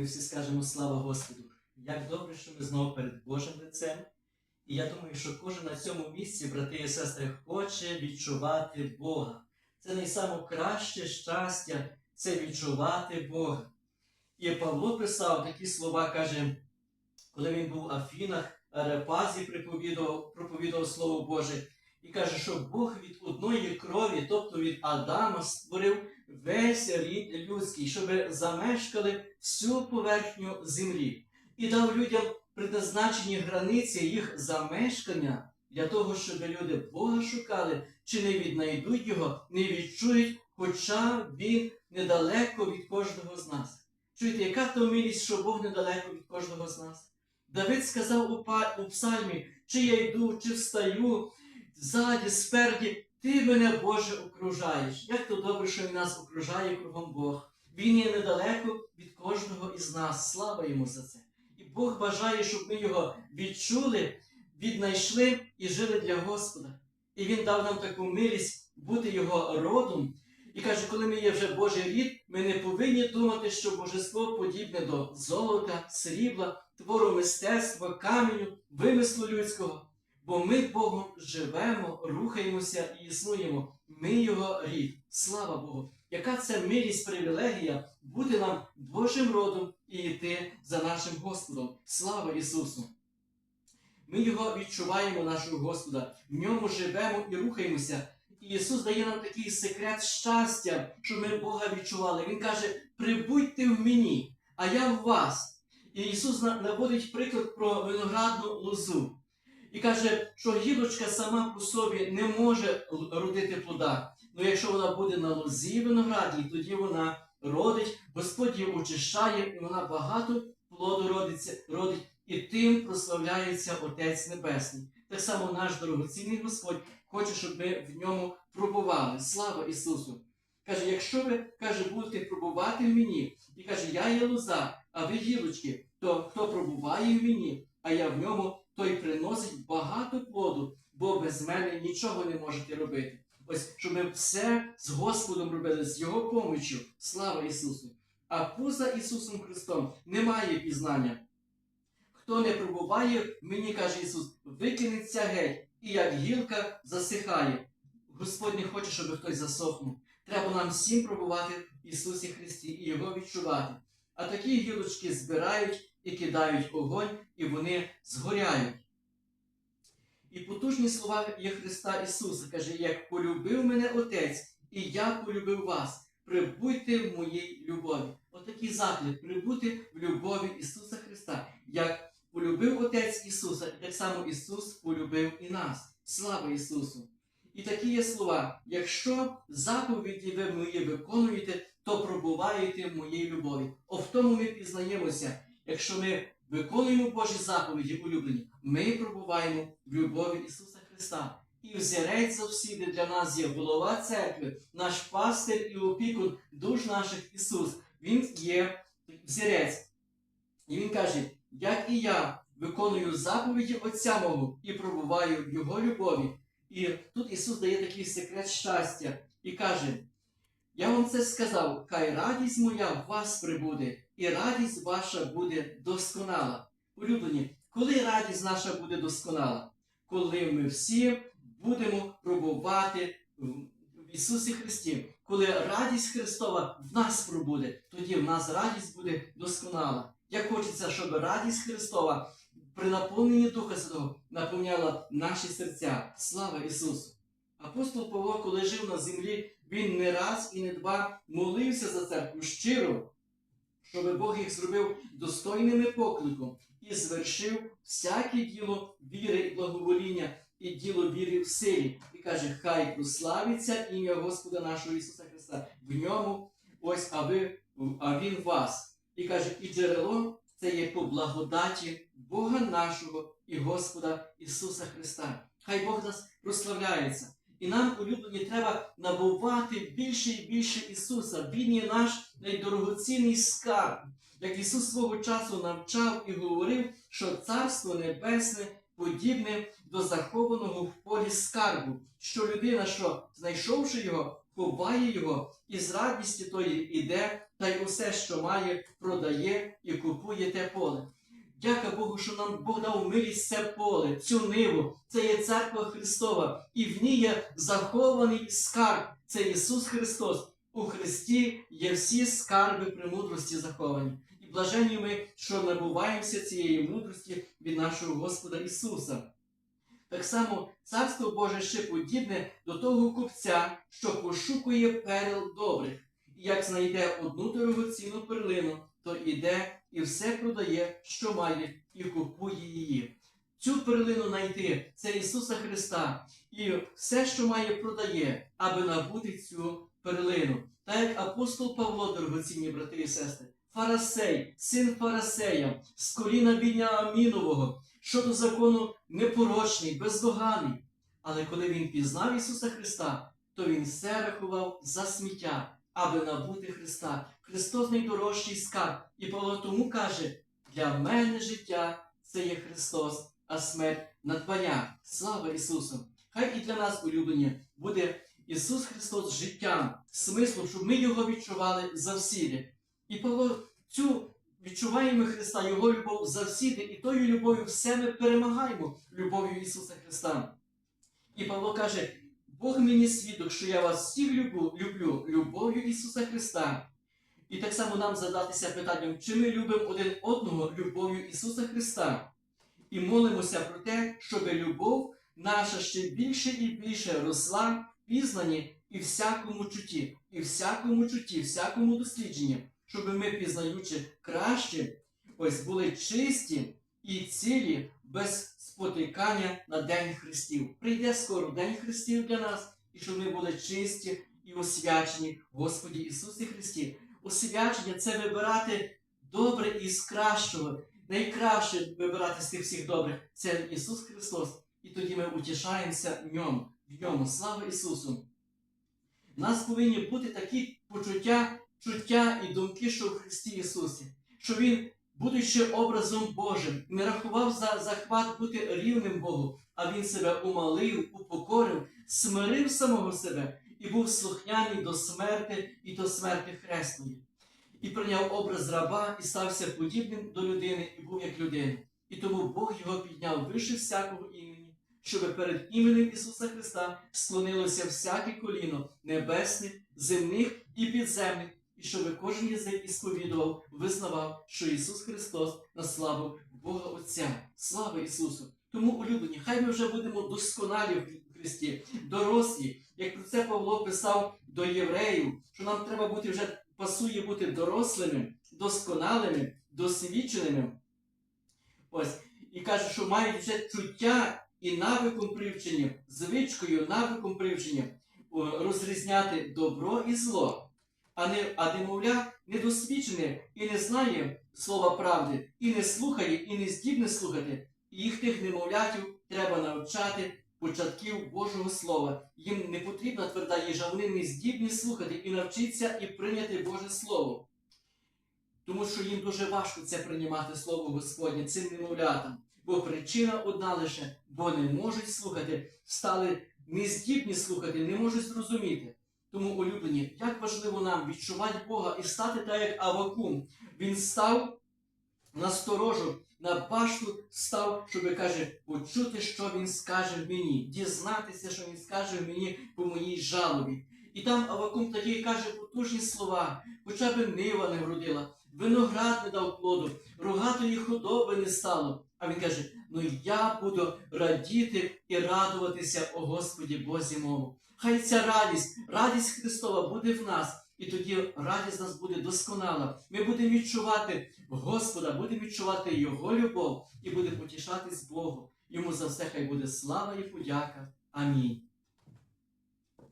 Ми всі скажемо слава Господу. Як добре, що ми знову перед Божим лицем. І я думаю, що кожен на цьому місці, брати і сестри, хоче відчувати Бога. Це найкраще щастя це відчувати Бога. І Павло писав такі слова, каже, коли він був в Афінах, Арепазі проповідував, проповідував Слово Боже, і каже, що Бог від одної крові, тобто від Адама, створив весь рід людський, щоб замешкали всю поверхню землі і дав людям предназначені границі їх замешкання для того, щоб люди Бога шукали, чи не віднайдуть його, не відчують, хоча він недалеко від кожного з нас. Чуєте, яка то милість, що Бог недалеко від кожного з нас? Давид сказав у, псальмі, чи я йду, чи встаю, ззаді, спереді, ти мене, Боже, окружаєш. Як то добре, що Він нас окружає кругом Бог. Він є недалеко від кожного із нас. Слава йому за це. І Бог бажає, щоб ми його відчули, віднайшли і жили для Господа. І Він дав нам таку милість бути його родом. І каже, коли ми є вже Божий рід, ми не повинні думати, що божество подібне до золота, срібла, твору мистецтва, каменю, вимислу людського. Бо ми Богом живемо, рухаємося і існуємо. Ми його рід. Слава Богу! Яка це милість привілегія бути нам Божим родом і йти за нашим Господом. Слава Ісусу! Ми його відчуваємо, нашого Господа, в ньому живемо і рухаємося. І Ісус дає нам такий секрет щастя, щоб ми Бога відчували. Він каже: прибудьте в мені, а я в вас. І Ісус наводить приклад про виноградну лозу. І каже, що гілочка сама по собі не може родити плода. Ну якщо вона буде на лозі виноградній, тоді вона родить, Господь її очищає, і вона багато плоду родиться, родить, і тим прославляється Отець Небесний. Так само наш дорогоцінний Господь хоче, щоб ми в ньому пробували. Слава Ісусу! Каже, якщо ви каже, будете пробувати в мені, і каже, я є лоза, а ви гілочки, то хто пробуває в мені, а я в ньому, той приносить багато плоду, бо без мене нічого не можете робити. Ось, щоб ми все з Господом робили, з Його поміччю. Слава Ісусу! А поза Ісусом Христом немає пізнання. Хто не пробуває, мені каже Ісус, викинеться геть, і як гілка засихає. Господь не хоче, щоб хтось засохнув. Треба нам всім пробувати в Ісусі Христі і Його відчувати. А такі гілочки збирають і кидають огонь, і вони згоряють. І потужні слова є Христа Ісуса каже, як полюбив мене Отець, і я полюбив вас. Прибудьте в моїй любові. Отакий заклик прибути в любові Ісуса Христа. Як полюбив Отець Ісуса, так само Ісус полюбив і нас. Слава Ісусу! І такі є слова: якщо заповіді ви мої виконуєте, то пробуваєте в моїй любові. О в тому ми пізнаємося. Якщо ми виконуємо Божі заповіді улюблені, ми пробуваємо в любові Ісуса Христа. І взірець завсіди для нас є голова церкви, наш пастир і опікун душ наших Ісус. Він є взірець. І Він каже, як і я виконую заповіді Отця мого і пробуваю в Його любові. І тут Ісус дає такий секрет щастя і каже: Я вам це сказав, хай радість моя в вас прибуде, і радість ваша буде досконала. Улюблені, коли радість наша буде досконала? Коли ми всі будемо пробувати в Ісусі Христі, коли радість Христова в нас пробуде, тоді в нас радість буде досконала. Як хочеться, щоб радість Христова при наповненні Духа Святого наповняла наші серця. Слава Ісусу! Апостол Павло, коли жив на землі, він не раз і не два молився за церкву щиро, щоб Бог їх зробив достойними покликом і звершив всяке діло віри і благовоління, і діло віри в силі. І каже, хай прославиться ім'я Господа нашого Ісуса Христа. В ньому ось, а а Він вас. І каже, і джерело це є по благодаті Бога нашого і Господа Ісуса Христа. Хай Бог нас прославляється. І нам, улюблені, треба набувати більше і більше Ісуса. Він є наш найдорогоцінний скарб. Як Ісус свого часу навчав і говорив, що Царство Небесне подібне до захованого в полі скарбу, що людина, що знайшовши його, ховає його і з радістю тої іде, та й усе, що має, продає і купує те поле. Дяка Богу, що нам Бог дав милість це поле, цю ниву. Це є церква Христова, і в ній є захований скарб. Це Ісус Христос. У Христі є всі скарби премудрості заховані. І блаженні ми, що набуваємося цієї мудрості від нашого Господа Ісуса. Так само Царство Боже ще подібне до того купця, що пошукує перел добрих, і як знайде одну дорогоцінну перлину, то іде і все продає, що має, і купує її. Цю перлину знайти це Ісуса Христа, і все, що має, продає, аби набути цю перлину. Так як апостол Павло, дорогоцінні брати і сестри, Фарасей, син Фарасея, з коліна бідня Амінового, щодо закону непорочний, бездоганий. Але коли він пізнав Ісуса Христа, то він все рахував за сміття, аби набути Христа. Христос найдорожчий скарб. І Павло тому каже: для мене життя це є Христос, а смерть надбання. Слава Ісусу! Хай і для нас, улюблені, буде Ісус Христос життям, смислом, щоб ми його відчували завсіди. І Павло цю відчуваємо Христа, Його любов завсіди, і тою любов'ю все ми перемагаємо любов'ю Ісуса Христа. І Павло каже: Бог мені свідок, що я вас всіх люблю, люблю любов'ю Ісуса Христа. І так само нам задатися питанням, чи ми любимо один одного любов'ю Ісуса Христа. І молимося про те, щоб любов наша ще більше і більше росла, пізнані і всякому чутті, і всякому чутті, всякому дослідженні, щоб ми, пізнаючи краще, ось були чисті і цілі без спотикання на День Христів. Прийде скоро День Христів для нас, і щоб ми були чисті і освячені Господі Ісусі Христі. Освячення це вибирати добре із кращого. Найкраще вибирати з тих всіх добрих це Ісус Христос. І тоді ми утішаємося в ньому. В ньому. Слава Ісусу! У нас повинні бути такі почуття, чуття і думки, що в Христі Ісусі, що Він, будучи образом Божим, не рахував за захват бути рівним Богу, а Він себе умалив, упокорив, смирив самого себе і був слухняний до смерти і до смерти хресної. І прийняв образ раба і стався подібним до людини, і був як людина. І тому Бог його підняв вище всякого імені, щоб перед іменем Ісуса Христа склонилося всяке коліно небесних, земних і підземних, і щоб кожен язик ісповідував, визнавав, що Ісус Христос на славу Бога Отця. Слава Ісусу! Тому, улюблені, хай ми вже будемо досконалі в Христі, дорослі, як про це Павло писав до євреїв, що нам треба бути вже пасує бути дорослими, досконалими, досвідченими. Ось, і каже, що мають вже чуття і навиком привчення, звичкою, навиком привчення розрізняти добро і зло, а не, а немовля недосвідчене і не знає слова правди, і не слухає, і не здібне слухати. І їх тих немовлятів треба навчати початків Божого Слова. Їм не потрібна тверда їжа, вони не здібні слухати і навчитися і прийняти Боже Слово. Тому що їм дуже важко це приймати Слово Господнє цим немовлятам. Бо причина одна лише, бо не можуть слухати, стали нездібні слухати, не можуть зрозуміти. Тому, улюблені, як важливо нам відчувати Бога і стати так, як Авакум. Він став на сторожу, на башту став, щоб каже, почути, що він скаже мені, дізнатися, що він скаже мені по моїй жалобі. І там Авакум тоді каже потужні слова, хоча б нива не вродила, виноград не дав плоду, рогатої худоби не стало. А він каже: Ну я буду радіти і радуватися, о Господі Бозі мову. Хай ця радість, радість Христова буде в нас, і тоді радість нас буде досконала. Ми будемо відчувати Господа, будемо відчувати Його любов і будемо потішатись Богу. Йому за все хай буде слава і подяка. Амінь.